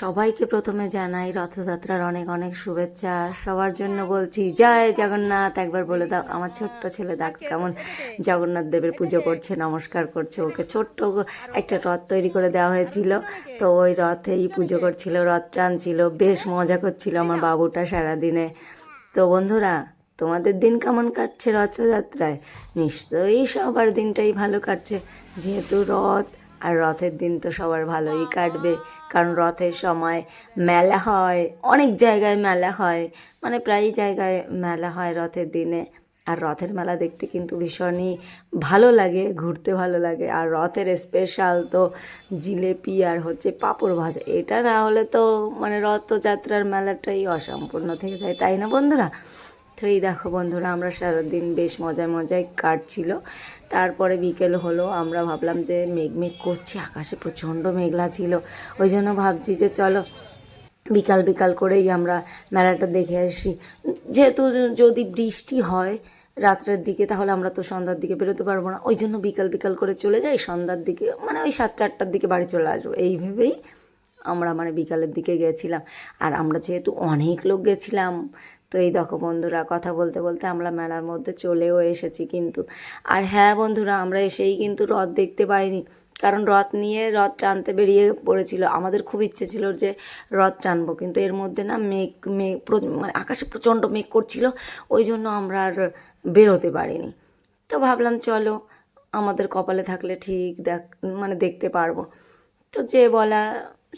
সবাইকে প্রথমে জানাই রথযাত্রার অনেক অনেক শুভেচ্ছা। সবার জন্য বলছি, জয় জগন্নাথ। একবার বলে দাও, আমার ছোট্ট ছেলে দেখো কেমন জগন্নাথ দেবের পুজো করছে, নমস্কার করছে। ওকে ছোট্ট একটা রথ তৈরি করে দেওয়া হয়েছিল। তো ওই রথেই পুজো করছিল, রথ টানছিল, বেশ মজা করছিল আমার বাবুটা সারাদিনে। তো বন্ধুরা, তোমাদের দিন কেমন কাটছে রথযাত্রায়? নিশ্চয়ই সবার দিনটাই ভালো কাটছে। যেহেতু রথ আর রথের দিন তো সবার ভালোই কাটবে, কারণ রথের সময় মেলা হয়, অনেক জায়গায় মেলা হয় মানে প্রায় জায়গায় মেলা হয় রথের দিনে। আর রথের মেলা দেখতে কিন্তু ভীষণই ভালো লাগে, ঘুরতে ভালো লাগে। আর রথের স্পেশাল তো জিলেপি আর হচ্ছে পাঁপড় ভাজা, এটা না হলে তো মানে রথযাত্রার মেলাটাই অসম্পূর্ণ থেকে যায়, তাই না বন্ধুরা? তো এই দেখো বন্ধুরা, আমরা সারাদিন বেশ মজায় মজায় কাটছিল। তারপরে বিকেল হলো, আমরা ভাবলাম যে মেঘ মেঘ করছে, আকাশে প্রচণ্ড মেঘলা ছিল। ওই জন্য ভাবছি যে চলো, বিকাল বিকাল করেই আমরা মেলাটা দেখে আসি। যেহেতু যদি বৃষ্টি হয় রাত্রের দিকে, তাহলে আমরা তো সন্ধ্যার দিকে বেরোতে পারব না। ওই জন্য বিকাল বিকাল করে চলে যাই, সন্ধ্যার দিকে মানে ওই সাত চারটার দিকে বাড়ি চলে আসব। এই ভেবেই আমরা মানে বিকালের দিকে গেছিলাম। আর আমরা যেহেতু অনেক লোক গেছিলাম তো এই দেখো বন্ধুরা, কথা বলতে বলতে আমরা মেলার মধ্যে চলেও এসেছি কিন্তু। আর হ্যাঁ বন্ধুরা, আমরা এসেই কিন্তু রথ দেখতে পাইনি। কারণ রথ নিয়ে রথ টানতে বেরিয়ে পড়েছিল। আমাদের খুব ইচ্ছে ছিল যে রথ টানবো, কিন্তু এর মধ্যে না মেঘ মেঘ মানে আকাশে প্রচণ্ড মেঘ করছিল, ওই জন্য আমরা আর বেরোতে পারিনি। তো ভাবলাম চলো, আমাদের কপালে থাকলে ঠিক দেখ মানে দেখতে পারব। তো যে বলা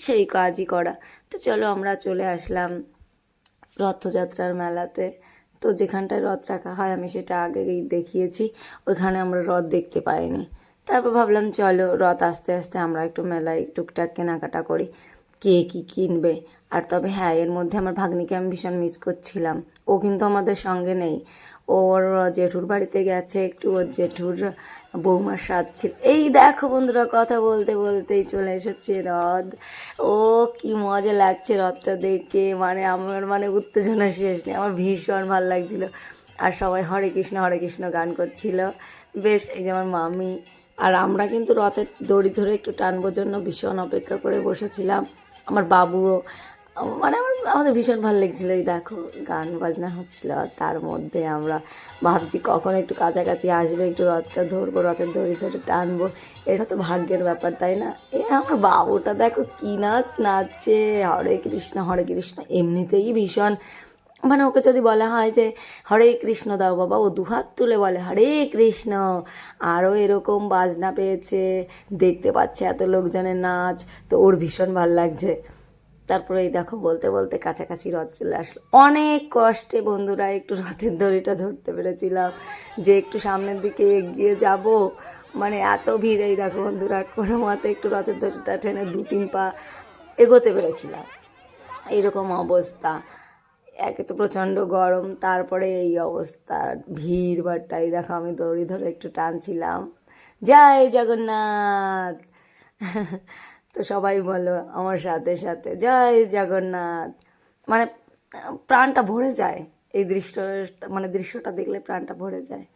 সেই কাজই করা। তো চলো আমরা চলে আসলাম। রথযাত্রার মেলাতে। তো যেখানটায় রথ রাখা হয়, আমি সেটা আগে দেখিয়েছি। ওইখানে আমরা রথ দেখতে পাইনি। তারপর ভাবলাম, চলো রথ আস্তে আস্তে আমরা একটু মেলায় টুকটাক কেনাকাটা করি। কে কী কিনবে? আর তবে হ্যাঁ এর মধ্যে আমার ভাগ্নিকে আমি ভীষণ মিস করছিলাম। ও কিন্তু আমাদের সঙ্গে নেই। ওর জেঠুর বাড়িতে গেছে, একটু ওর জেঠুর স্বাদ ছিল। এই দেখো বন্ধুরা, কথা বলতে বলতেই চলে এসেছে রথ। ও কি মজা লাগছে রথটা দেখে মানে আমার মানে উত্তেজনা শেষ নেই, আমার ভীষণ ভালো লাগছিল। আর সবাই হরে কৃষ্ণ হরে কৃষ্ণ গান করছিল। বেশ, এই যে আমার মামি। আর আমরা কিন্তু রথের দড়ি ধরে একটু টানবোর জন্য ভীষণ অপেক্ষা করে বসেছিলাম। আমার বাবুও মানে আমার, আমাদের ভীষণ ভালো লাগছিল এই দেখো, গান বাজনা হচ্ছিল, আর তার মধ্যে আমরা ভাবছি কখন একটু কাছাকাছি আসবে, একটু রথটা ধরবো, রথের দড়ি ধরে টানবো, এটা তো ভাগ্যের ব্যাপার, তাই না? এ আমার বাবুটা দেখো কি নাচ নাচছে, হরে কৃষ্ণ হরে কৃষ্ণ, এমনিতেই ভীষণ মানে ওকে যদি বলা হয় যে, হরে কৃষ্ণ দাও বাবা ও দুহাত তুলে বলে, হরে কৃষ্ণ আরও এরকম বাজনা পেয়েছে, দেখতে পাচ্ছে এত লোকজনের নাচ, তো ওর ভীষণ ভালো লাগছে। তারপরে এই দেখো বলতে বলতে কাছাকাছি রথ চলে আসলো। অনেক কষ্টে বন্ধুরা একটু রথের দড়িটা ধরতে পেরেছিলাম যে একটু সামনের দিকে এগিয়ে যাব। মানে এত ভিড় এই দেখো বন্ধুরা, কোনো মতে একটু রথের দড়িটা টেনে দু, তিন পা এগোতে পেরেছিলাম। এইরকম অবস্থা। একে তো প্রচণ্ড গরম, তারপরে এই অবস্থা, ভিড় বাট্টাই দেখো আমি দড়ি ধরে একটু টানছিলাম। জয় জগন্নাথ! তো সবাই বলো আমার সাথে সাথে জয় জগন্নাথ। মানে প্রাণটা ভরে যায়। এই দৃশ্য মানে দৃশ্যটা দেখলে প্রাণটা ভরে যায়।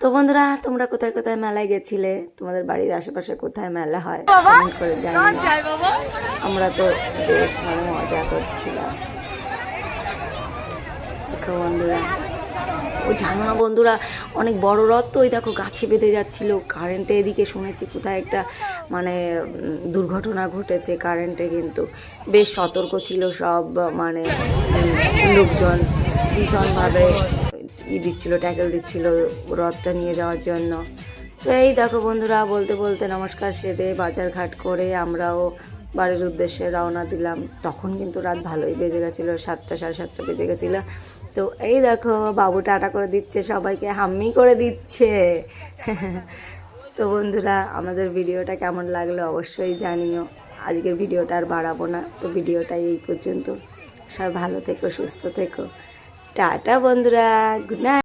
তো বন্ধুরা তোমরা কোথায় কোথায় মেলায় গেছিলে? তোমাদের বাড়ির আশেপাশে কোথায় মেলা হয়? করে আমরা তো বেশ মানে মজা করছিলাম। বন্ধুরা ও জানো বন্ধুরা, অনেক বড় রথ তো ওই দেখো গাছে বেঁধে যাচ্ছিল। কারেন্টে এদিকে শুনেছি কোথায় একটা মানে দুর্ঘটনা ঘটেছে কারেন্টে কিন্তু। বেশ সতর্ক ছিল সব মানে লোকজন, ভীষণভাবে ই দিচ্ছিল ট্যাকেল দিচ্ছিল রথটা নিয়ে যাওয়ার জন্য। তো এই দেখো বন্ধুরা, বলতে বলতে নমস্কার সেদে বাজার ঘাট করে আমরাও বাড়ির উদ্দেশ্যে রওনা দিলাম। তখন কিন্তু রাত ভালোই বেজে গেছিল, সাতটা, সাড়ে সাতটা বেজে গেছিল। তো এই দেখো, বাবু টাটা করে দিচ্ছে, সবাইকে হাম্মি করে দিচ্ছে। তো বন্ধুরা, আমাদের ভিডিওটা কেমন লাগল অবশ্যই জানিও। আজকের ভিডিওটা আর বাড়াবো না। তো ভিডিওটা এই পর্যন্ত। সব ভালো থেকো, সুস্থ থেকো। টাটা বন্ধুরা, গুড নাইট।